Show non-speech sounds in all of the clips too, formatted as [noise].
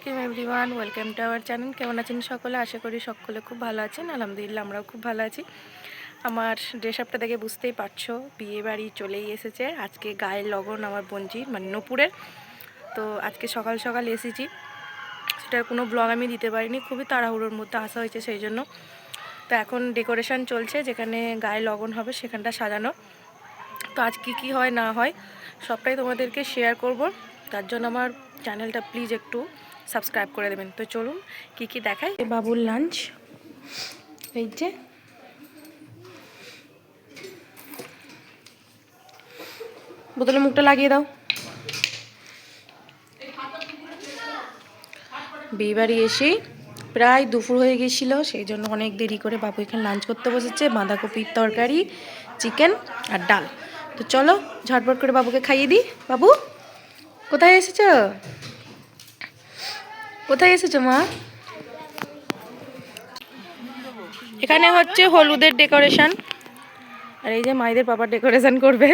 আলাইকুম everyone, welcome to our channel. কেমন আছেন সকলে? আশা করি সকলে খুব ভালো আছেন। আলহামদুলিল্লাহ, আমরাও খুব ভালো আছি। আমার ড্রেস আপটা দেখে বুঝতেই পারছ, বিয়ে বাড়ি চলেই এসেছে। আজকে গায়ের লগন আমার বঞ্জির মানে নপুরের। তো আজকে সকাল সকাল এসেছি। সেটার কোনো ব্লগ আমি দিতে পারিনি, খুবই তাড়াহুড়োর মধ্যে আসা হয়েছে সেই জন্য। তো এখন ডেকোরেশন চলছে, যেখানে গায়ে লগন হবে সেখানটা সাজানো। তো আজ কী কী হয় না হয়, সবটাই তোমাদেরকে শেয়ার করব। তার জন্য আমার চ্যানেলটা প্লিজ একটু সাবস্ক্রাইব করে দেবেন। তো চলুন, কি কি দেখায় বাবুর লাঞ্চ এই যে। বোতলে মুখটা লাগিয়ে দাও। বিয়ে বাড়ি এসেই প্রায় দুপুর হয়ে গেছিল, সেই জন্য অনেক দেরি করে বাবু এখানে লাঞ্চ করতে বসেছে। বাঁধাকপির তরকারি চিকেন আর ডাল। তো চলো, ঝটপট করে বাবুকে খাইয়ে দিই। বাবু, কোথায় এসেছ? কোথায় এসেছ মা? এখানে হচ্ছে হলুদের ডেকোরেশন আর এই যে মায়েদের পাপার ডেকোরেশন করবে।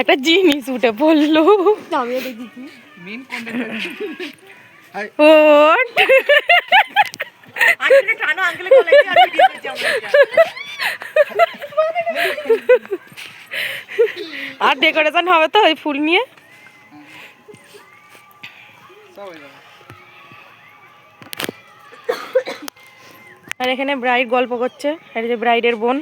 একটা জিনিস উঠে পড়ল। আর ডেকোরেশন হবে তো ওই ফুল নিয়ে? আর এখানে ব্রাইড গল্প করছে আর যে ব্রাইডের বোন।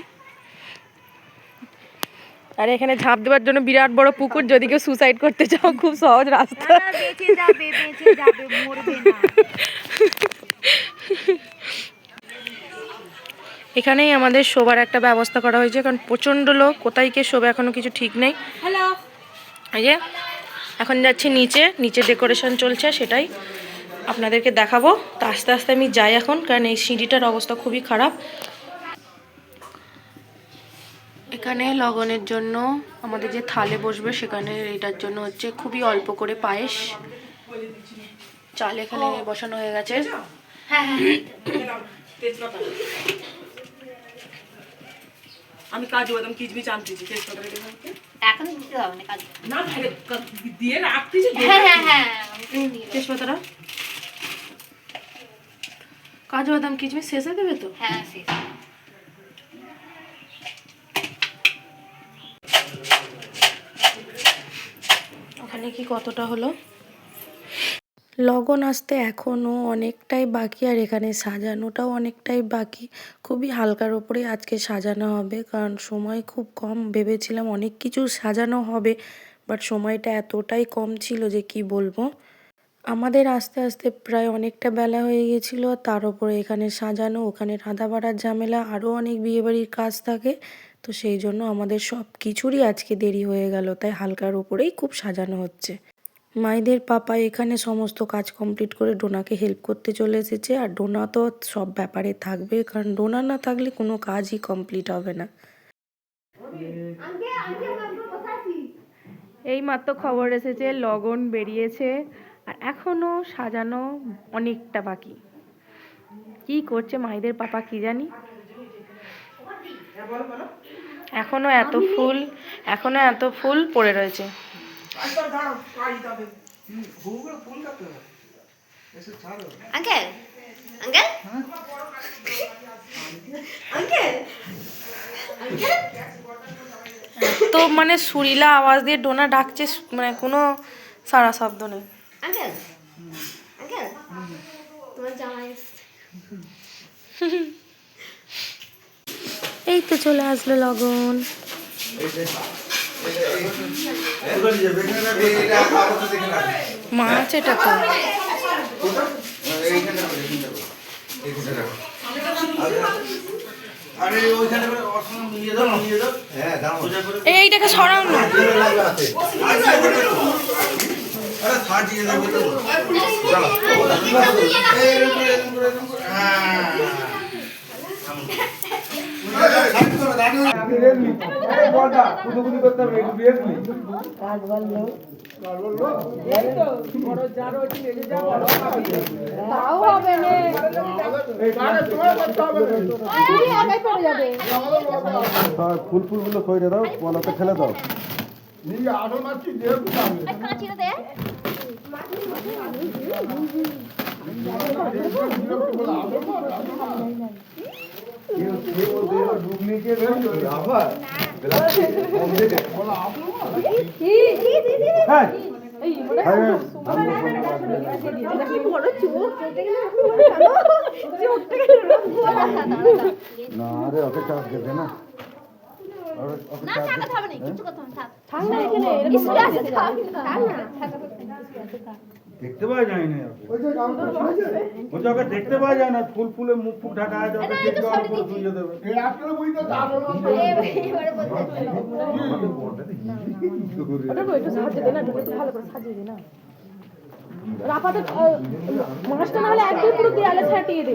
আর এখানে ঝাঁপ দেওয়ার জন্য বিরাট বড় পুকুর যদি কেউ সুসাইড করতে চাও খুব সহজ রাস্তা। এখানেই আমাদের শোবার একটা ব্যবস্থা করা হয়েছে কারণ প্রচণ্ড লোক কোথায় কে শোবে এখনও কিছু ঠিক নেই। এই যে এখন যাচ্ছি নিচে নিচে ডেকোরেশন চলছে সেটাই। আপনাদেরকে দেখাবো। তো আস্তে আস্তে আমি যাই এখন কারণ এই সিঁড়িটার অবস্থা খুবই খারাপ। এখানে লগনের জন্য আমাদের যে থালে বসবে সেখানে এটার জন্য হচ্ছে খুবই অল্প করে পায়েস। চাল এখানে বসানো হয়ে গেছে। হ্যাঁ হ্যাঁ। আমি কাজু বাদাম কিচমিচ আনতেছি। তেজপাতা এখন দিতে হবে না কাজ। না ভাই দিয়ে রাখতেছি। হ্যাঁ হ্যাঁ হ্যাঁ। তেজপাতাটা? কাজু বাদাম কিচমিচ শেষে দেবে তো? হ্যাঁ শেষ। ওখানে কি কতটা হলো? লগন আসতে এখনও অনেকটাই বাকি আর এখানে সাজানোটাও অনেকটাই বাকি। খুবই হালকার ওপরে আজকে সাজানো হবে কারণ সময় খুব কম। ভেবেছিলাম অনেক কিছু সাজানো হবে বাট সময়টা এতটাই কম ছিল যে কি বলব? আমাদের আস্তে আস্তে প্রায় অনেকটা বেলা হয়ে গেছিল, তার উপরে এখানে সাজানো, ওখানে রাধা বাড়ার ঝামেলা আরও অনেক বিয়েবাড়ির কাজ থাকে। তো সেই জন্য আমাদের সব কিছুরই আজকে দেরি হয়ে গেল, তাই হালকার উপরেই খুব সাজানো হচ্ছে। মায়েদের পাপা এখানে সমস্ত কাজ কমপ্লিট করে ডোনাকে হেল্প করতে চলে এসেছে, আর ডোনা তো সব ব্যাপারে থাকবে, কারণ ডোনা না থাকলে কোনো কাজই কমপ্লিট হবে না। এই মাত্র খবর এসেছে, লগন বেরিয়েছে আর এখনও সাজানো অনেকটা বাকি। কি করছে মায়েদের পাপা কি জানি? এখনও এত ফুল এখনও এত ফুল পড়ে রয়েছে। Uncle uncle? আঙ্কেল? তো মানে সুরিলা আওয়াজ দিয়ে ডোনা ডাকছে মানে কোনো সারা শব্দ নেই। আঙ্কেল আঙ্কেল তোমার জামাই এই তো চলে আসলো লগন। মাছ এটা তো। হ্যাঁ এইটাকে সরাও না। আরে সাজিয়ে দেবে তো চলো এই এরকম করে, এরকম করে, এরকম করে। হ্যাঁ ফুল ফুলগুলো সইরে দাও পলাতে ফেলে দাও না রে ওকে চাপ দেবে না? না থাকাতে হবে না কিছু কথা থাক। থাক না এখানে স্কুলে আছে থাক। থাক। না। দেখতে পাওয়া যায় না। বলছে ওকে দেখতে পাওয়া যায় না ফুল ফুলে মুখ ফুক ঢাকা আছে ওকে পুরো ধুইয়ে দেবে। আপাতত আহ, মাছটা না হলে একদম পুরো দেয়ালে ছাটিয়ে দে।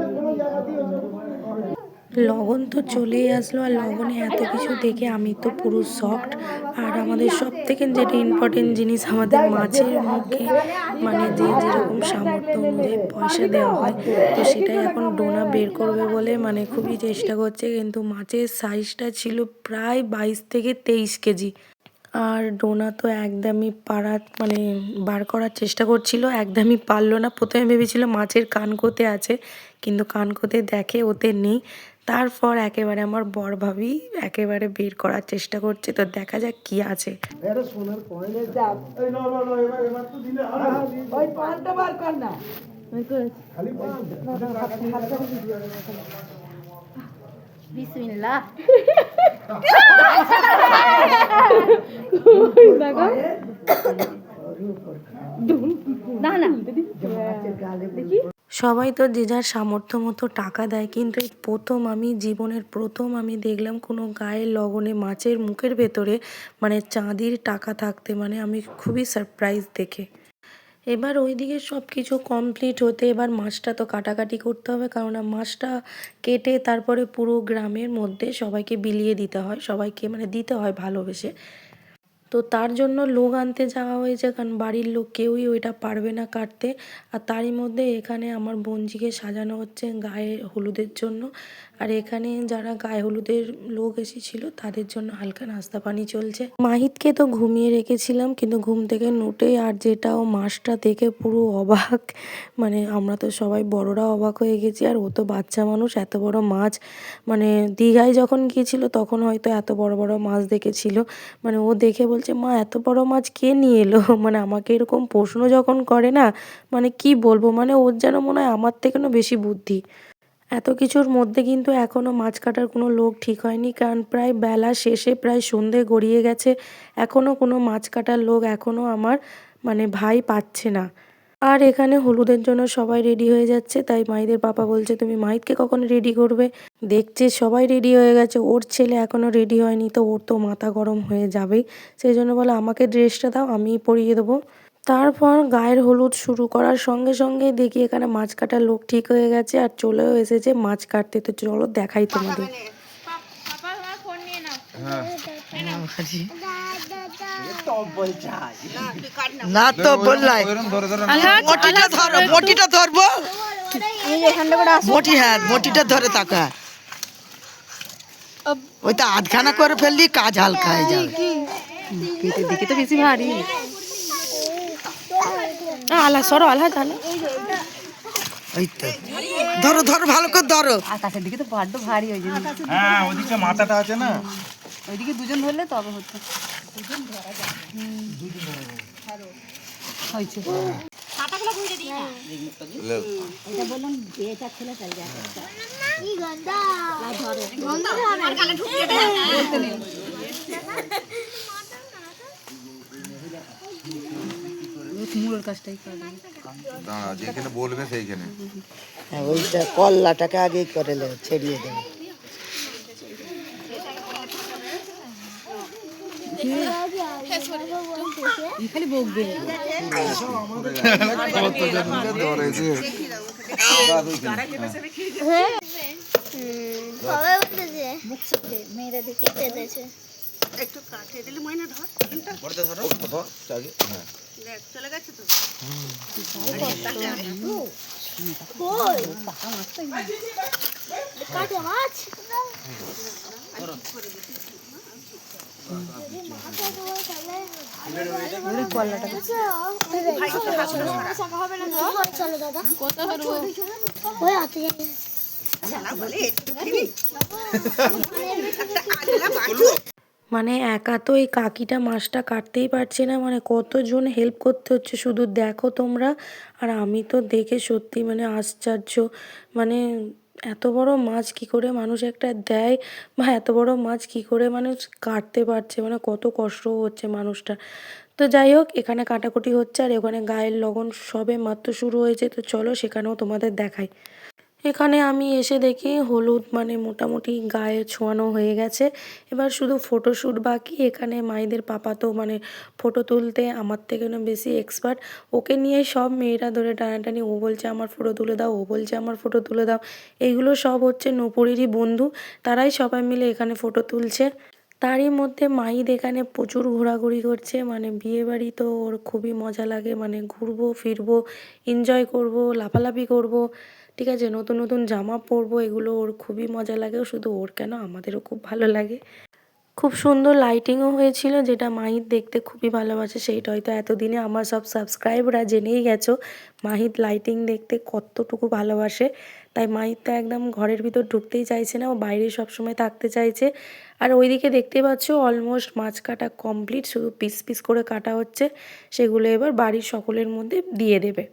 লগন তো চলেই আসলো আর লগনে এত কিছু দেখে আমি তো পুরো শকড আর আমাদের সব থেকে যেটা ইম্পর্টেন্ট জিনিস আমাদের মাছের মুখে মানে যে যেরকম সামর্থ্য অনুযায়ী পয়সা দেওয়া হয়, তো সেটাই এখন ডোনা বের করবে বলে মানে খুবই চেষ্টা করছে, কিন্তু মাছের সাইজটা ছিল প্রায় বাইশ থেকে তেইশ কেজি। আর ডোনা তো একদমই পাড়ার মানে বার করার চেষ্টা করছিল, একদমই পারল না। প্রথমে ভেবেছিল মাছের কানকোতে আছে, কিন্তু কানকোতে দেখে ওতে নেই। তারপর একেবারে আমার বর ভাবি একেবারে বের করার চেষ্টা করছে তো দেখা যাক কি আছে বিসমিল্লাহ না না সবাই তো যে যার সামর্থ্য মতো টাকা দেয়, কিন্তু এই প্রথম আমি, জীবনের প্রথম আমি দেখলাম কোনো গায়ের লগনে মাছের মুখের ভেতরে মানে চাঁদির টাকা থাকতে মানে আমি খুবই সারপ্রাইজ দেখে। এবার ওইদিকে সব কিছু কমপ্লিট হতে, এবার মাছটা তো কাটাকাটি করতে হবে কারণ মাছটা কেটে তারপরে পুরো গ্রামের মধ্যে সবাইকে বিলিয়ে দিতে হয়, সবাইকে মানে দিতে হয় ভালোবেসে। তো তার জন্য লোক আনতে যাওয়া হয়েছে, কারণ বাড়ির লোক কেউই ওইটা পারবে না কাটতে। আর তারই মধ্যে এখানে আমার বোনজিকে সাজানো হচ্ছে গায়ে হলুদের জন্য। আর এখানে যারা গায়ে হলুদের লোক এসেছিল, তাদের জন্য হালকা নাস্তা পানি চলছে। মাহিতকে তো ঘুমিয়ে রেখেছিলাম, কিন্তু ঘুম থেকে নোটে আর যেটা ও মাছটা দেখে পুরো অবাক। মানে আমরা তো সবাই বড়রা অবাক হয়ে গেছি, আর ও তো বাচ্চা মানুষ, এত বড় মাছ। মানে দীঘায় যখন গিয়েছিল, তখন হয়তো এত বড় বড় মাছ দেখেছিল। মানে ও দেখে বলছে, মা, এত বড় মাছ কে নিয়ে এলো? [laughs] মানে আমাকে এরকম প্রশ্ন যখন করে না মানে কি বলব? মানে ওর যেন মনে হয় আমার থেকে থেকেও বেশি বুদ্ধি। এত কিছুর মধ্যে কিন্তু এখনও মাছ কাটার কোনো লোক ঠিক হয়নি, কারণ প্রায় বেলা শেষে প্রায় সন্ধে গড়িয়ে গেছে। এখনও কোনো মাছ কাটার লোক এখনও আমার মানে ভাই পাচ্ছে না। আর এখানে হলুদের জন্য সবাই রেডি হয়ে যাচ্ছে তাই মাইদের পাপা বলছে তুমি মাইদকে কখন রেডি করবে? দেখছে সবাই রেডি হয়ে গেছে ওর ছেলে এখনও রেডি হয়নি তো ওর তো মাথা গরম হয়ে যাবেই। সেই জন্য বলে আমাকে ড্রেসটা দাও আমিই পরিয়ে দেবো। তারপর গায়ের হলুদ শুরু করার সঙ্গে সঙ্গে দেখি এখানে মাছ কাটার লোক ঠিক হয়ে গেছে আর চলেও এসেছে মাছ কাটতে। তো চলো দেখাই তোমাদের। না তো বললাই ধরে ধরে মটিটা ধরো মটিটা ধরবো? মটি হ্যাঁ মটিটা ধরে থাকা ওই তো আধখানা করে ফেললি কাজ হালকা হয়ে যাবে। পেটের দিকে তো বেশি ভারী। আলা সরো আলা জানো ওই তো। ধরো ধরো ভালো করে ধরো। আকাশের দিকে তো বড্ড ভারী ওই জন্য হ্যাঁ ওদিকে মাথাটা আছে না। ওইদিকে দুজন ধরলে তবে হতো হয়েছে। কি গন্ধা? গন্ধ? আমার গালে ঢুকিয়ে মুড়োর কাজটাই করে। দাঁড়া যেখানে বলবে সেইখানে। হ্যাঁ ওইটা কল্লাটাকে আগেই করে লে ছেড়িয়ে দেবে। খালি বকবে মেয়েরা দেখে কেঁদেছে বড়তে ধরো। চলো ওই হাতে মানে একা তো এই কাকিটা মাছটা কাটতেই পারছে না মানে কতজন হেল্প করতে হচ্ছে শুধু দেখো তোমরা। আর আমি তো দেখে সত্যি মানে আশ্চর্য মানে এত বড় মাছ কি করে মানুষ একটা দেয়? বা এত বড় মাছ কি করে মানুষ কাটতে পারছে? মানে কত কষ্ট হচ্ছে মানুষটা তো যাই হোক, এখানে কাটাকুটি হচ্ছে আর ওখানে গায়ের লগন সবে মাত্র শুরু হয়েছে। তো চলো সেখানেও তোমাদের দেখাই। এখানে আমি এসে দেখি হলুদ মানে মোটামুটি গায়ে ছোঁয়ানো হয়ে গেছে। এবার শুধু ফটোশ্যুট বাকি, এখানে মায়েদের পাপা তো মানে ফটো তুলতে আমার থেকে না বেশি এক্সপার্ট ওকে নিয়ে সব মেয়েরা ধরে টানাটানি, ও বলছে, আমার ফটো তুলে দাও, ও বলছে, আমার ফটো তুলে দাও। এইগুলো সব হচ্ছে নপুরেরই বন্ধু, তারাই সবাই মিলে এখানে ফটো তুলছে। তারই মধ্যে মাহিদ এখানে প্রচুর ঘোরাঘুরি করছে মানে বিয়ে বাড়ি তো ওর খুবই মজা লাগে মানে ঘুরবো, ফিরবো এনজয় করব, লাফালাফি করব। ঠিক আছে, নতুন নতুন জামা পরবো, এগুলো ওর খুবই মজা লাগে শুধু ওর কেন, আমাদেরও খুব ভালো লাগে। খুব সুন্দর লাইটিংও হয়েছিল, যেটা মাহিত দেখতে খুবই ভালোবাসে, সেইটা হয়তো এতদিনে আমার সব সাবস্ক্রাইবরা জেনেই গেছো, মাহিত লাইটিং দেখতে কতটুকু ভালোবাসে। তাই মাহিত তো একদম ঘরের ভিতর ঢুকতেই চাইছে না, ও বাইরে সবসময় থাকতে চাইছে। আর ওইদিকে দেখতেই পাচ্ছ অলমোস্ট মাছ কাটা কমপ্লিট শুধু পিস পিস করে কাটা হচ্ছে, সেগুলো এবার বাড়ির সকলের মধ্যে দিয়ে দেবে।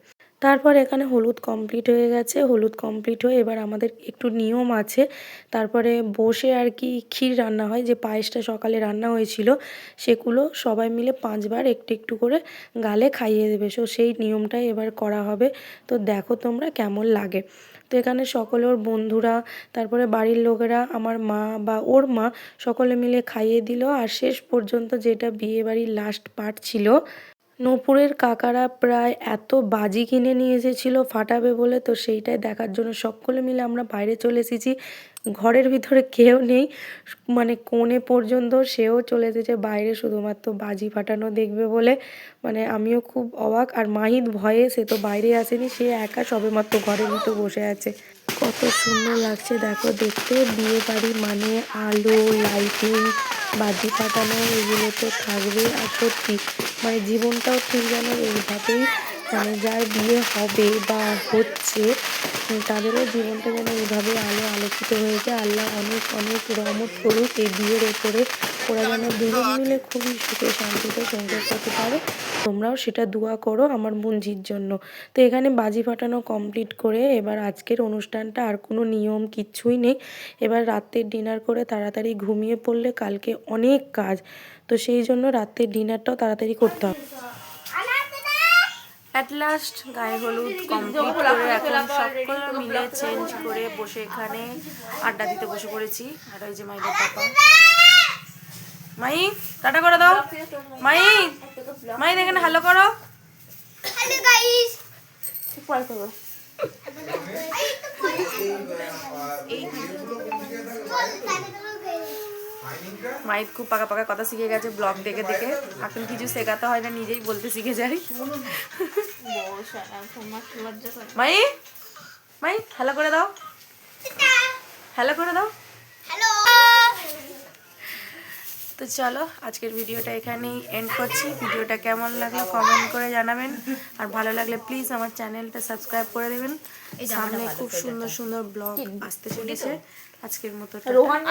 তারপর এখানে হলুদ কমপ্লিট হয়ে গেছে। হলুদ কমপ্লিট হয়ে এবার আমাদের একটু নিয়ম আছে। তারপরে বসে আর কি ক্ষীর রান্না হয়, যে পায়েসটা সকালে রান্না হয়েছিল, সেগুলো সবাই মিলে পাঁচবার একটু একটু করে গালে খাইয়ে দেবে। সো সেই নিয়মটাই এবার করা হবে। তো দেখো তোমরা কেমন লাগে। তো এখানে সকলে ওর বন্ধুরা, তারপরে বাড়ির লোকেরা, আমার মা বা ওর মা সকলে মিলে খাইয়ে দিল। আর শেষ পর্যন্ত যেটা বিয়ে বাড়ির লাস্ট পার্ট ছিল নূপুরের কাকারা প্রায় এত বাজি কিনে নিয়ে এসেছিল ফাটাবে বলে, তো সেইটাই দেখার জন্য সকলে মিলে আমরা বাইরে চলে এসেছি। ঘরের ভিতরে কেউ নেই মানে কোণে পর্যন্ত সেও চলে এসেছে। বাইরে শুধুমাত্র বাজি ফাটানো দেখবে বলে মানে আমিও খুব অবাক। আর মাহিত ভয়ে সে তো বাইরে আসেনি, সে একা সবেমাত্র ঘরের ভিতর বসে আছে। কত সুন্দর লাগছে, দেখো দেখতে। বিয়ে বাড়ি মানে আলো লাইটিং বাজি ফাটানো, এগুলো তো থাকবে আর সত্যি মানে জীবনটাও ঠিক যেন এইভাবেই মানে যার বিয়ে হবে বা হচ্ছে তাদেরও জীবনটা যেন এইভাবে আলো আলোকিত হয়েছে। আল্লাহ অনেক অনেক রহমত করুক, এই বিয়ের ওপরে ওরা যেন দুজন মিলে খুবই সুখে শান্তিতে সংসার করতে পারে। তোমরাও সেটা দোয়া করো আমার মুঞ্জির জন্য। তো এখানে বাজি ফাটানো কমপ্লিট করে এবার আজকের অনুষ্ঠানটা আর কোনো নিয়ম কিচ্ছুই নেই। এবার রাত্রের ডিনার করে তাড়াতাড়ি ঘুমিয়ে পড়লে কালকে অনেক কাজ। তো সেই জন্য রাত্রের ডিনারটাও তাড়াতাড়ি করতে হবে। অ্যাট লাস্ট গায়ে হলুদ কমপ্লিট করে এখন সকলে মিলে চেঞ্জ করে বসে এখানে আড্ডা দিতে বসে পড়েছি। আর ওই যে মাইদের পাপা মাই টাটা করে দাও। মাই মাই এখানে হ্যালো করো। হ্যালো গাইস পরে করব মাইদ খুব পাকা পাকা কথা শিখে গেছে ব্লগ দেখে দেখে। এখন কিছু শেখাতে হয় না নিজেই বলতে শিখে যাই। মাই মাই হ্যালো করে দাও। হ্যালো করে দাও। তো চলো আজকের ভিডিওটা এখানেই এন্ড করছি। ভিডিওটা কেমন লাগল কমেন্ট করে জানাবেন। আর ভালো লাগলে প্লিজ আমার চ্যানেলটা সাবস্ক্রাইব করে দেবেন। সামনে খুব সুন্দর সুন্দর ব্লগ আসতে চলেছে। আজকের মতো রোহান